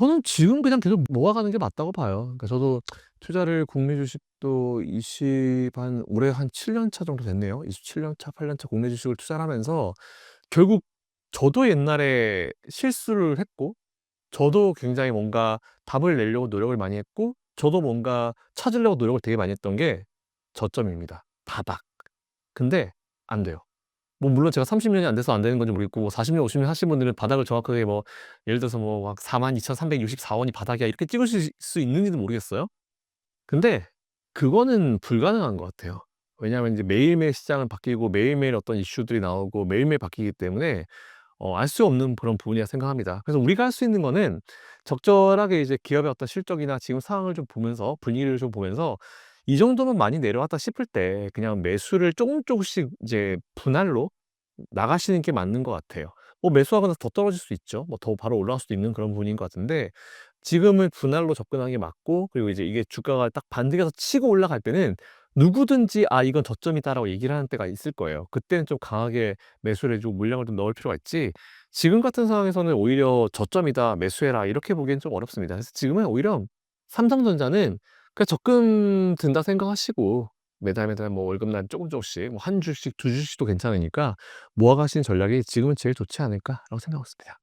저는 지금 그냥 계속 모아가는 게 맞다고 봐요. 그러니까 저도 투자를 국내 주식도 20 한 올해 한 7년 차 정도 됐네요. 27년 차, 8년 차 국내 주식을 투자를 하면서 결국 저도 옛날에 실수를 했고 저도 굉장히 뭔가 답을 내려고 노력을 많이 했고 저도 뭔가 찾으려고 노력을 되게 많이 했던 게 저점입니다. 바닥. 근데 안 돼요. 뭐 물론 제가 30 년이 안 돼서 안 되는 건지 모르겠고 뭐40 년, 50년 하신 분들은 바닥을 정확하게 뭐 예를 들어서 뭐막42,364 원이 바닥이야 이렇게 찍으실 수 있는지도 모르겠어요. 근데 그거는 불가능한 것 같아요. 왜냐하면 이제 매일매일 시장은 바뀌고 매일매일 어떤 이슈들이 나오고 매일매일 바뀌기 때문에 어 알 수 없는 그런 부분이라 생각합니다. 그래서 우리가 할 수 있는 거는 적절하게 이제 기업의 어떤 실적이나 지금 상황을 좀 보면서 분위기를 좀 보면서 이 정도면 많이 내려왔다 싶을 때 그냥 매수를 쪼금 쪼금씩 이제 분할로 나가시는 게 맞는 것 같아요. 뭐 매수하고 나서 더 떨어질 수 있죠. 뭐 더 바로 올라갈 수도 있는 그런 부분인 것 같은데 지금은 분할로 접근하는 게 맞고 그리고 이제 이게 주가가 딱 반등해서 치고 올라갈 때는 누구든지 '아 이건 저점이다.'라고 얘기를 하는 때가 있을 거예요. 그때는 좀 강하게 매수를 해 주고 물량을 좀 넣을 필요가 있지 지금 같은 상황에서는 오히려 '저점이다. 매수해라.' 이렇게 보기엔 좀 어렵습니다. 그래서 지금은 오히려 삼성전자는 그냥 적금 든다 생각하시고 매달, 매달 뭐 월급날 쪼금 쪼금씩 뭐 한 주씩 두 주씩도 괜찮으니까 모아 가시는 전략이 지금은 제일 좋지 않을까라고 생각하고 있습니다.